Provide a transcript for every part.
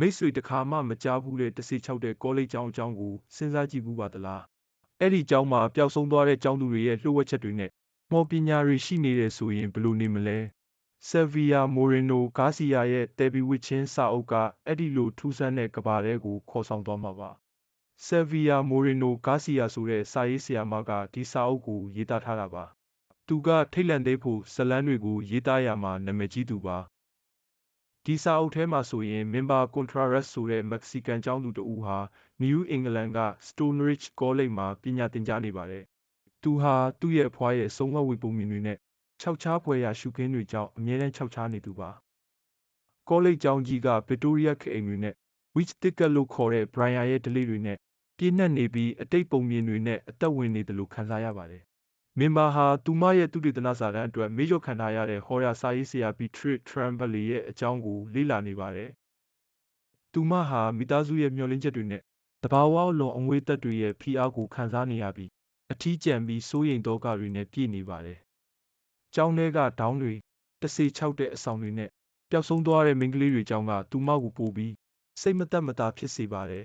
မိတ်ဆွေတစ်ခါမှမကြားဘူးတဲ့တစ်စေချောက်တဲ့ကောလိပ်ကျောင်းအကြောင်းကိုစဉ်းစားကြည့်ဘူးပါသလားအဲ့ဒီကျောင်းမှာပျောက်ဆုံးသွားတဲ့ကျောင်းသူတွေရဲ့လှုပ်ဝက်ချက်တွေနဲ့မော်ပညာတွေရှိနေတယ်ဆိုရင်ဘယ်လိုနေမလဲဆယ်ဗီယာမိုရီနိုဂါစီယာရဲ့တယ်ဘီဝစ်ချင်းစာအုပ်ကအဲ့ဒီလိုထူးဆန်းတဲ့ကဘာတဲကိုခေါ်ဆောင်သွားမှာပါဆယ်ဗီယာမိုရီနိုဂါစီယာဆိုတဲ့စာရေးဆရာမကဒီစာအုပ်ကိုရေးသားထားတာပါသူကထိတ်လန့်သေးဖို့ဇလန်းတွေကိုရေးသားရမှာနာမည်ကြီးသူပါ ဒီစာအုပ်ထဲမှာဆိုရင်မင်ဘာကွန်ထရာရက်ဆိုတဲ့ မက္ကဆီကန်ကျောင်းသူတဦးဟာ နယူးအင်္ဂလန်က Stonebridge College မှာ ပညာသင်ကြားနေပါတယ်။သူဟာ သူ့ရဲ့အဖွားရဲ့ဆုံးမဝေပုံမြင်တွေနဲ့ ခြောက်ခြားဖွယ်ရာ ရှုခင်းတွေကြောင့် အမြဲတမ်းခြောက်ခြားနေသူပါ။ College ကျောင်းကြီးက Victoria ခေတ်အိမ်တွေနဲ့ Witch Ticket လို့ခေါ်တဲ့ Brian ရဲ့ဓလေ့တွေနဲ့ ပြည့်နှက်နေပြီး အတိတ်ပုံမြင်တွေနဲ့ အသက်ဝင်နေတယ်လို့ခံစားရပါတယ် မင်ဘာဟာသူမရဲ့သုတေသနစာတမ်းအတွက်မေ့လျော့ခံထားရတဲ့ဟော်ရာစာရေးဆရာ Beatrice Tremblay ရဲ့အကြောင်းကိုလေ့လာနေပါတယ်။သူမဟာမိသားစုရဲ့မျှော်လင့်ချက်တွေနဲ့တဘာဝအလွန်အငွေ့သက်တွေရဲ့ဖိအားကိုခံစားနေရပြီးအထီးကျန်ပြီးစိုးရိမ်သောကတွေနဲ့ပြည့်နေပါတယ်။ကျောင်းထဲကဒေါင်းတွေတစေချောက်တဲ့အဆောင်တွေနဲ့ပျောက်ဆုံးသွားတဲ့မိန်းကလေးတွေကြောင့်ကသူမကိုပို့ပြီးစိတ်မသက်မသာဖြစ်စေပါတယ်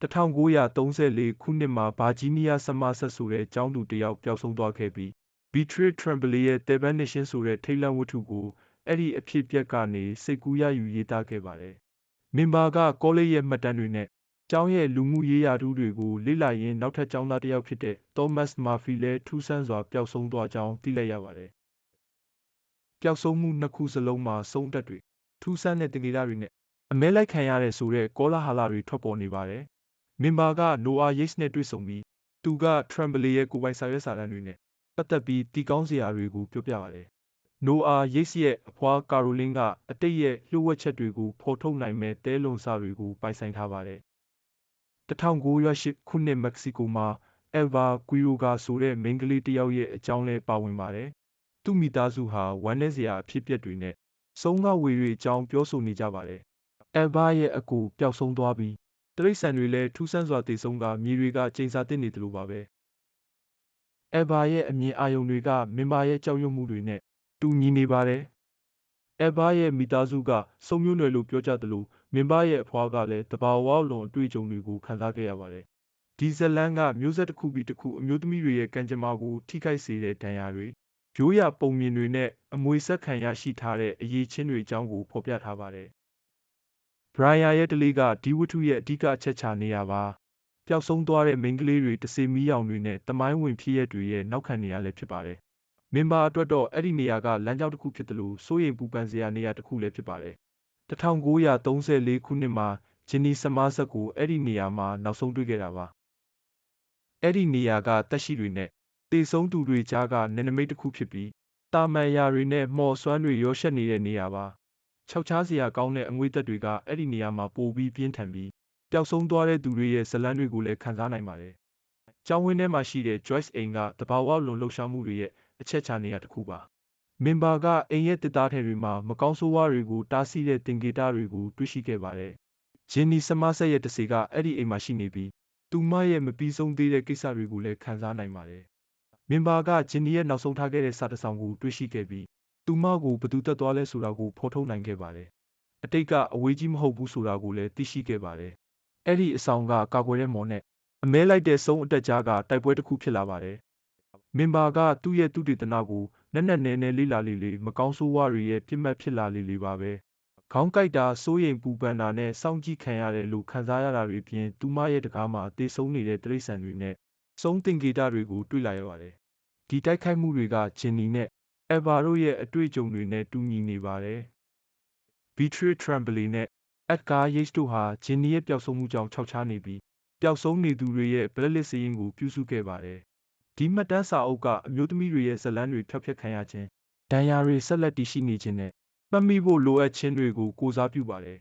1934 ခုနှစ်မှာ ဗာဂျီးနီးယား ဆမာဆက်ဆိုတဲ့ ကျောင်းသူတစ်ယောက် ပျောက်ဆုံးသွားခဲ့ပြီး Beatrice Tremblay ရဲ့ The Vanishin ဆိုတဲ့ ထိတ်လန့်ဝတ္ထုကို အဲ့ဒီအဖြစ်အပျက်ကနေ စိတ်ကူးရယူရေးသားခဲ့ပါတယ်။မင်ဘာက ကောလိပ်ရဲ့ မှတ်တမ်းတွေနဲ့ ကျောင်းရဲ့ လူမှုရေးရာထူးတွေကို လေ့လာရင်း နောက်ထပ်ကျောင်းသားတစ်ယောက်ဖြစ်တဲ့ Thomas Murphy လည်း ထူးဆန်းစွာ ပျောက်ဆုံးသွားကြောင်း သိလိုက်ရပါတယ်။ပျောက်ဆုံးမှု နှစ်ခုစလုံးမှာဆုံးသက်တွေ ထူးဆန်းတဲ့တင်ကြတွေနဲ့ အမဲလိုက်ခံရတယ်ဆိုတဲ့ ကောလာဟလတွေ ထွက်ပေါ်နေပါတယ်။ မင်ဘာကနိုအာရိတ်စ်နဲ့တွေ့ဆုံပြီးသူက Tremblay ရဲ့ကိုယ်ပိုင်စာရွက်စာတမ်းတွေနဲ့ပတ်သက်ပြီးတီကောင်းစရာတွေကိုပြောပြပါတယ်။နိုအာရိတ်စ်ရဲ့အဖွားကာရိုလင်းကအတိတ်ရဲ့လှုပ်ဝက်ချက်တွေကိုဖော်ထုတ်နိုင်မဲ့တဲလွန်စာတွေကိုပိုင်ဆိုင်ထားပါတယ်။1908ခုနှစ်မက္ကဆီကိုမှာ Eva Quiroga ဆိုတဲ့မိန်းကလေးတစ်ယောက်ရဲ့အကြောင်းလဲပါဝင်ပါတယ်။သူ့မိသားစုဟာဝမ်းနည်းစရာအဖြစ်အပျက်တွေနဲ့ဆုံးကဝေတွေအကြောင်းပြောဆိုနေကြပါတယ်။ Eva ရဲ့အကူပျောက်ဆုံးသွားပြီး တိရစ္ဆာန်တွေလည်းထူးဆန်းစွာသေဆုံးကာမြေတွေကကျိန်စာသင့်နေသလိုပါပဲ။အယ်ဗာရဲ့အမြင်အာရုံတွေကမင်ဘာရဲ့ကြောက်ရွံ့မှုတွေနဲ့တူညီနေပါတယ်။အယ်ဗာရဲ့မိသားစုကစုံမျိုးနွယ်လို့ပြောကြသလိုမင်ဘာရဲ့အဖွားကလည်းတဘာဝလွန်အတွေ့အကြုံတွေကိုခံစားခဲ့ရပါတယ်။ဒီဇလန်ကမျိုးဆက်တစ်ခုပြီးတစ်ခုအမျိုးသမီးတွေရဲ့ကံကြမ္မာကိုထိခိုက်စေတဲ့ဒဏ်ရာတွေရိုးရာပုံမြင်တွေနဲ့အမွေဆက်ခံရရှိထားတဲ့အရေးချင်းတွေအကြောင်းကိုဖော်ပြထားပါတယ် ဘရိုင်ယာရဲ့ဓလေ့ကဒီဝတ္ထုရဲ့အဓိကအချက်ချာနေရာပါ။ပျောက်ဆုံးသွားတဲ့မိန်းကလေးတွေတဆေမီးရောင်တွေနဲ့သမိုင်းဝင်ဖြစ်ရပ်တွေရဲ့နောက်ခံနေရာလည်းဖြစ်ပါတယ်။မင်ဘာအတွက်တော့အဲ့ဒီနေရာကလမ်းကြောင်းတစ်ခုဖြစ်တယ်လို့စိုးရိမ်ပူပန်စရာနေရာတစ်ခုလည်းဖြစ်ပါတယ်။1934ခုနှစ်မှာဂျင်နီဆမားဆက်ကိုအဲ့ဒီနေရာမှာနောက်ဆုံးတွေ့ခဲ့တာပါ။အဲ့ဒီနေရာကတက်ရှိတွေနဲ့တေဆုံးသူတွေကြားကနယ်နိမိတ်တစ်ခုဖြစ်ပြီးတာမန်ရာတွေနဲ့မှော်စွမ်းတွေရောရှက်နေတဲ့နေရာပါ။ ခြောက်ခြားစရာကောင်းတဲ့အငွေ့သက်တွေကအဲ့ဒီနေရာမှာပိုပြီးပြင်းထန်ပြီးပျောက်ဆုံးသွားတဲ့သူတွေရဲ့ဇလန်းတွေကိုလည်းခံစားနိုင်ပါတယ်။ကျောင်းဝင်းထဲမှာရှိတဲ့ Joyce အိမ်ကတဘာဝလွန်လှုပ်ရှားမှုတွေရဲ့အချက်ချာနေရာတစ်ခုပါ။မင်ဘာကအိမ်ရဲ့တစ်သားထဲတွေမှာမကောင်းဆိုးဝါးတွေကိုတားဆီးတဲ့တင်ကေတတွေကိုတွေ့ရှိခဲ့ပါတယ်။ဂျင်းနီဆမဆက်ရဲ့တစေကအဲ့ဒီအိမ်မှာရှိနေပြီးသူမရဲ့မပြီးဆုံးသေးတဲ့ကိစ္စတွေကိုလည်းခံစားနိုင်ပါတယ်။မင်ဘာကဂျင်းနီရဲ့နောက်ဆုံးထားခဲ့တဲ့စာတစောင်ကိုတွေ့ရှိခဲ့ပြီး သူမကိုဘသူတက်သွားလဲဆိုတာကိုဖော်ထုတ်နိုင်ခဲ့ပါတယ်။အတိတ်ကအဝေးကြီးမဟုတ်ဘူးဆိုတာကိုလည်းသိရှိခဲ့ပါတယ်။အဲ့ဒီအဆောင်ကကာကွယ်တဲ့မော်နဲ့အမဲလိုက်တဲ့ဆုံးအတက်ကြားကတိုက်ပွဲတစ်ခုဖြစ်လာပါတယ်။မင်ဘာကသူ့ရဲ့သူတေသနကိုနက်နက်နဲနဲလေးလာလေးလေးမကောင်းဆိုးဝါးတွေရဲ့ပြစ်မှတ်ဖြစ်လာလေးလေးပါပဲ။ခေါင်းကိုက်တာစိုးရိမ်ပူပန်တာနဲ့စောင့်ကြည့်ခံရတယ်လို့ခံစားရတာတွေပြင်သူမရဲ့တကားမှာအသေးဆုံးနေတဲ့တိရစ္ဆာန်တွေနဲ့စုံတင်ကေတာတွေကိုတွေ့လာရပါတယ်။ဒီတိုက်ခိုက်မှုတွေကဂျင်နီနဲ့ အယ်ဗာတို့ရဲ့အတွေ့အကြုံတွေနဲ့တူညီနေပါတယ်။ Beatrice Tremblay နဲ့ Edgar Yates တို့ဟာဂျင်နီရဲ့ပျောက်ဆုံးမှုကြောင့်ခြောက်ခြားနေပြီးပျောက်ဆုံးနေသူတွေရဲ့ blacklist စာရင်းကိုပြုစုခဲ့ပါတယ်။ဒီမှတ်တမ်းစာအုပ်ကအမျိုးသမီးတွေရဲ့ဇာတ်လမ်းတွေဖျောက်ဖျက်ခံရခြင်း၊ဒဏ်ရာတွေဆက်လက်တည်ရှိနေခြင်းနဲ့မှတ်မိဖို့လိုအပ်ခြင်းတွေကိုကိုယ်စားပြုပါတယ်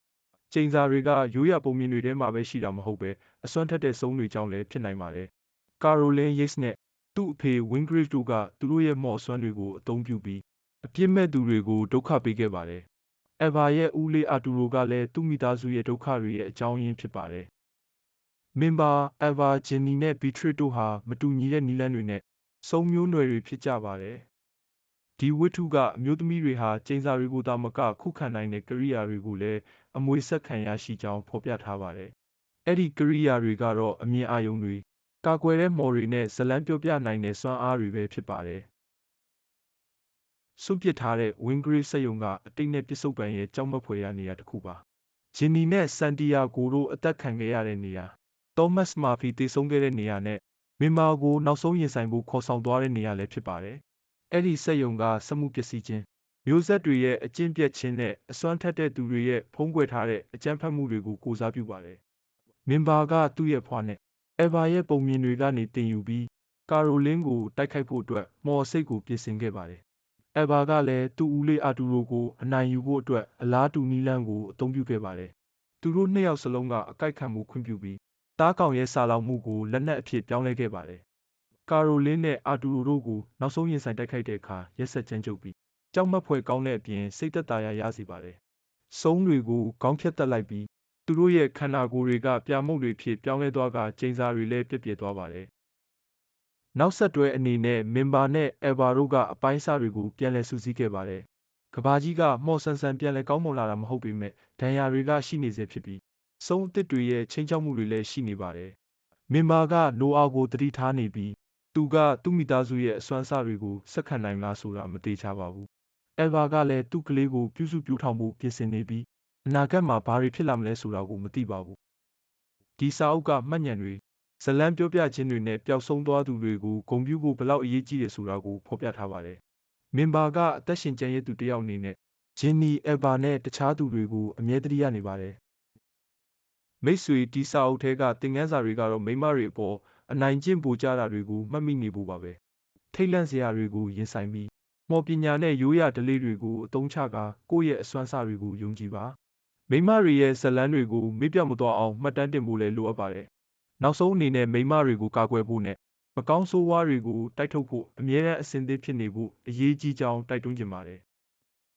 ။ကျိန်စာတွေကရိုးရာပုံမြင်တွေထဲမှာပဲရှိတာမဟုတ်ဘဲအစွမ်းထက်တဲ့စုံတွေကြောင့်လည်းဖြစ်နိုင်ပါတယ်။ Caroline Yates နဲ့ သူ့အဖေ Wingrid တို့ကသူတို့ရဲ့မော့စွမ်းတွေကိုအသုံးပြုပြီးအပြစ်မဲ့သူတွေကိုဒုက္ခပေးခဲ့ပါတယ်။ Eva ရဲ့ဦးလေးအာတူရိုကလည်းသူ့မိသားစုရဲ့ဒုက္ခတွေရဲ့အကြောင်းရင်းဖြစ်ပါတယ်။မင်ဘာ Eva ဂျင်နီနဲ့ Beatrice တို့ဟာမတူညီတဲ့နည်းလမ်းတွေနဲ့စုံမျိုးနွယ်တွေဖြစ်ကြပါတယ်။ဒီဝတ္ထုကအမျိုးသမီးတွေဟာကျိန်စာတွေကိုသာမကခုခံနိုင်တဲ့ကရိယာတွေကိုလည်းအမွေဆက်ခံရရှိကြောင်းဖော်ပြထားပါတယ်။အဲ့ဒီကရိယာတွေကတော့အမြင်အာရုံတွေ ကာကွယ်တဲ့မော်တွေနဲ့ဇလန်းပြောပြနိုင်တဲ့စွမ်းအားတွေပဲဖြစ်ပါတယ်။စွန့်ပစ်ထားတဲ့ Wingrid စက်ယုံကအတိတ်နဲ့ပြစ္ဆုတ်ပံရဲ့ကြောက်မက်ဖွယ်ရာနေရာတစ်ခုပါ။ဂျင်နီနဲ့ဆန်တီယာဂိုတို့အသက်ခံခဲ့ရတဲ့နေရာ။သောမတ်မာဖီတည်ဆုံးခဲ့တဲ့နေရာနဲ့မင်မာကိုနောက်ဆုံးရင်ဆိုင်ဖို့ခေါ်ဆောင်သွားတဲ့နေရာလည်းဖြစ်ပါတယ်။အဲ့ဒီစက်ယုံကစက်မှုပစ္စည်းချင်းမျိုးဆက်တွေရဲ့အကျင့်ပြတ်ခြင်းနဲ့အစွမ်းထက်တဲ့သူတွေရဲ့ဖုံးကွယ်ထားတဲ့အကြမ်းဖက်မှုတွေကိုကိုစားပြုပါတယ်။မင်ဘာကသူ့ရဲ့ဖွားနဲ့ အဗာရဲ့ပုံမြင်တွေကနေတင်ယူပြီး ကာရိုလင်းကိုတိုက်ခိုက်ဖို့အတွက်မော်စိတ်ကိုပြင်ဆင်ခဲ့ပါတယ်။အဗာကလည်းသူ့ဦးလေးအာတူရိုကိုအနိုင်ယူဖို့အတွက်အလားတူနီလန်းကိုအသုံးပြုခဲ့ပါတယ်။သူတို့နှစ်ယောက်စလုံးကအကြိုက်ခံမှုခွင့်ပြုပြီးတားကောင်ရဲ့စာလောင်မှုကိုလက်နက်အဖြစ်ပြောင်းလဲခဲ့ပါတယ်။ကာရိုလင်းနဲ့အာတူရိုတို့ကိုနောက်ဆုံးရင်ဆိုင်တိုက်ခိုက်တဲ့အခါရက်ဆက်ကြမ်းကြုတ်ပြီးကြောက်မက်ဖွယ်ကောင်းတဲ့အပြင်စိတ်သက်သာရာရစေပါတယ်။စုံးတွေကိုခေါင်းဖြတ်တက်လိုက်ပြီး သူတို့ရဲ့ခန္ဓာကိုယ်တွေကပြာမုတ်တွေဖြစ်ပြောင်းလဲသွားကကျိန်စာတွေလည်းပြည့်ပြည့်သွားပါတယ်။နောက်ဆက်တွဲအနေနဲ့မင်ဘာနဲ့အဗာတို့ကအပိုင်းစားတွေကိုပြန်လည်စုစည်းခဲ့ပါတယ်။ကဘာကြီးကမော့ဆန်ဆန်ပြန်လည်ကောင်းမွန်လာတာမဟုတ်ပေမဲ့ဒဏ်ရာတွေကရှိနေစေဖြစ်ပြီးစုံးအစ်စ်တွေရဲ့ချင်းချောက်မှုတွေလည်းရှိနေပါတယ်။မင်ဘာကနိုအာကိုတတိထားနေပြီးသူကသူ့မိသားစုရဲ့အစွမ်းအစတွေကိုဆက်ခံနိုင်လားဆိုတာမသေးချပါဘူး။အယ်ဗာကလည်းသူ့ကလေးကိုပြုစုပြောင်းထောင်ဖို့ပြင်ဆင်နေပြီး အနာဂတ်မှာဘာတွေဖြစ်လာမလဲဆိုတာကိုမသိပါဘူး။ဒီစာအုပ်ကမှတ်ဉာဏ်တွေဇလန်းပြောပြခြင်းတွေနဲ့ပျောက်ဆုံးသွားသူတွေကိုဂုံပြူဖို့ဘလောက်အရေးကြီးတယ်ဆိုတာကိုဖော်ပြထားပါတယ်။မင်ဘာကအသက်ရှင်ကျန်ရည်သူတစ်ယောက်အနေနဲ့ဂျင်းနီအယ်ဗာနဲ့တခြားသူတွေကိုအမြဲတမ်းရနေပါတယ်။မိတ်ဆွေဒီစာအုပ်ထဲကသင်ခန်းစာတွေကတော့မိမတွေအပေါ်အနိုင်ကျင့်ပူကြတာတွေကိုမှတ်မိနေဖို့ပါပဲ။ထိတ်လန့်စရာတွေကိုရင်ဆိုင်ပြီးမော်ပညာနဲ့ရိုးရာဓလေ့တွေကိုအသုံးချကာကိုယ့်ရဲ့အစွမ်းအစတွေကိုယုံကြည်ပါ။ မိမတွေရဲ့ဇလန်းတွေကိုမေ့ပြောက်မသွားအောင်မှတ်တမ်းတင်ဖို့လည်းလိုအပ်ပါတယ်။နောက်ဆုံးအနေနဲ့မိမတွေကိုကာကွယ်ဖို့နဲ့မကောင်းဆိုးဝါးတွေကိုတိုက်ထုတ်ဖို့အမြဲတမ်းအစဉ်သင့်ဖြစ်နေဖို့အရေးကြီးကြောင်းတိုက်တွန်းချင်ပါတယ်